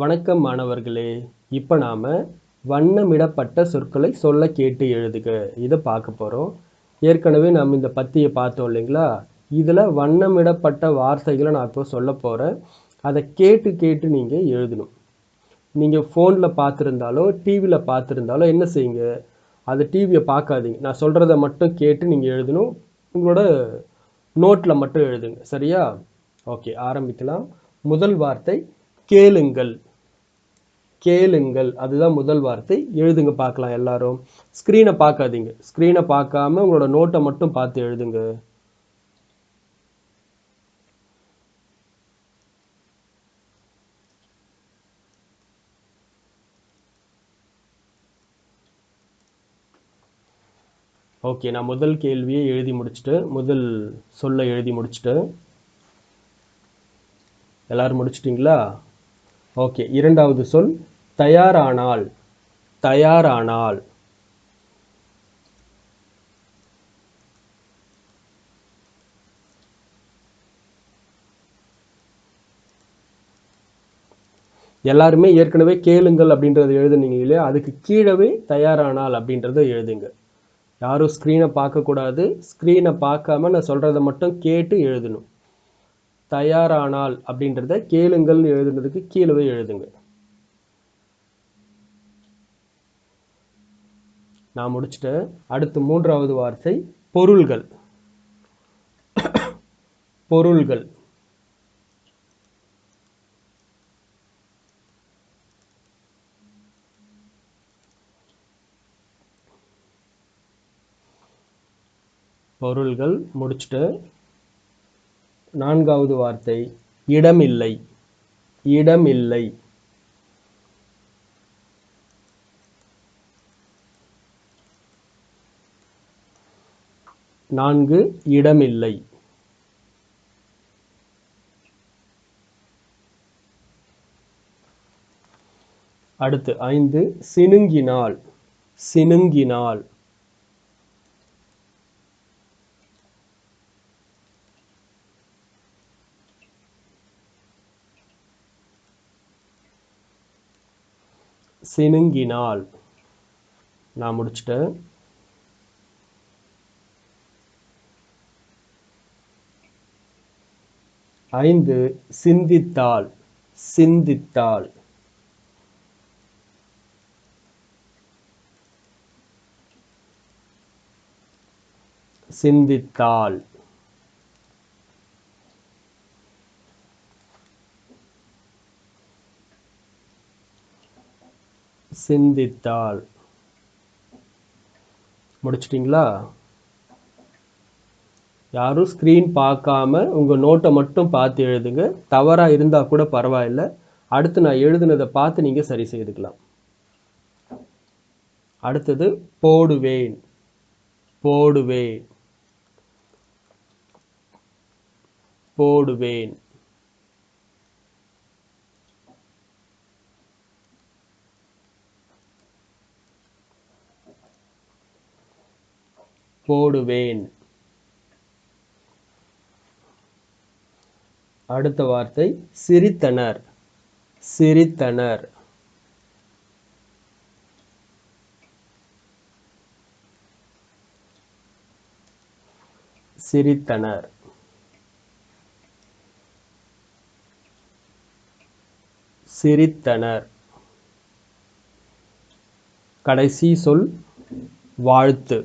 வணக்கம் மாணவர்களே. இப்போ நாம் வண்ணமிடப்பட்ட சொற்களை சொல்ல கேட்டு எழுதுக. இதை பார்க்க போகிறோம் ஏற்கனவே நாம் இந்த பத்தியை பார்த்தோம் இல்லைங்களா? இதில் வண்ணமிடப்பட்ட வார்த்தைகளை நான் இப்போ சொல்ல போகிறேன் அதை கேட்டு கேட்டு நீங்கள் எழுதணும். நீங்கள் ஃபோனில் பார்த்துருந்தாலோ டிவியில் பார்த்துருந்தாலோ என்ன செய்யுங்க? அது டிவியை பார்க்காதீங்க. நான் சொல்கிறத மட்டும் கேட்டு நீங்கள் எழுதணும். உங்களோட நோட்டில் மட்டும் எழுதுங்க. சரியா? ஓகே ஆரம்பிக்கலாம். முதல் வார்த்தை கேளுங்கள். கேளுங்கள். அதுதான் முதல் வார்த்தை. எழுதுங்க பார்க்கலாம் எல்லாரும். ஸ்க்ரீனை பார்க்காதீங்க. ஸ்க்ரீனை பார்க்காம உங்களோட நோட்டை மட்டும் பார்த்து எழுதுங்க. ஓகே நான் முதல் கேள்வியை எழுதி முடிச்சுட்டு முதல் சொல்ல எழுதி முடிச்சுட்டு எல்லாரும் முடிச்சிட்டிங்களா? ஓகே இரண்டாவது சொல் தயாரானால். தயாரானால். எல்லாருமே ஏற்கனவே கேளுங்கள் அப்படின்றத எழுதுனீங்க இல்லையா? அதுக்கு கீழவே தயாரானால் அப்படின்றத எழுதுங்க. யாரும் ஸ்க்ரீனை பார்க்கக்கூடாது. ஸ்க்ரீனை பார்க்காம நான் சொல்கிறத மட்டும் கேட்டு எழுதணும். தயாரானால் அப்படின்றத கேளுங்கள் எழுதுனதுக்கு கீழவே எழுதுங்க. நான் முடிச்சுட்டேன் அடுத்து மூன்றாவது வார்த்தை பொருள்கள். பொருள்கள். பொருள்கள் முடிச்சுட்டு நான்காவது வார்த்தை இடமில்லை. இடமில்லை. நான்கு இடமில்லை. அடுத்து ஐந்து சினுங்கினால். சினுங்கினால். சினுங்கினாள் நான் முடிச்சிட்டேன். ஐந்து சிந்தித்தாள் சிந்தித்தாள் சிந்தித்தாள் சிந்தித்தாள். முடிச்சிட்டிங்களா? யாரும் ஸ்க்ரீன் பார்க்காம உங்கள் நோட்டை மட்டும் பார்த்து எழுதுங்க. தவறாக இருந்தால் கூட பரவாயில்ல. அடுத்து நான் எழுதுனதை பார்த்து நீங்கள் சரி செய்துக்கலாம். அடுத்தது போடுவேன். போடுவேன். போடுவேன். போடுவேன். அடுத்த வார்த்தை சிரித்தனர். சிரித்தனர். சிரித்தனர். சிரித்தனர். கடைசி சொல் வாழ்த்து.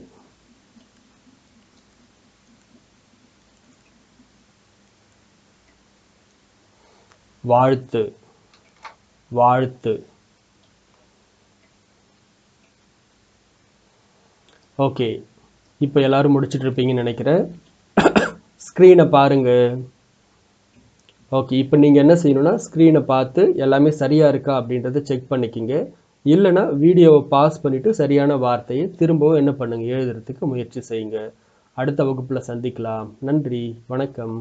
வாழ்த்து வாழ்த்து. ஓகே இப்போ எல்லாரும் முடிச்சிட்டு இருப்பீங்கன்னு நினைக்கிறேன். ஸ்க்ரீனை பாருங்க. ஓகே இப்போ நீங்கள் என்ன செய்யணும்னா ஸ்க்ரீனை பார்த்து எல்லாமே சரியாக இருக்கா அப்படின்றத செக் பண்ணிக்கிங்க. இல்லைன்னா வீடியோவை பாஸ் பண்ணிவிட்டு சரியான வார்த்தையை திரும்பவும் என்ன பண்ணுங்கள் எழுதுறதுக்கு முயற்சி செய்யுங்க. அடுத்த வகுப்பில் சந்திக்கலாம். நன்றி வணக்கம்.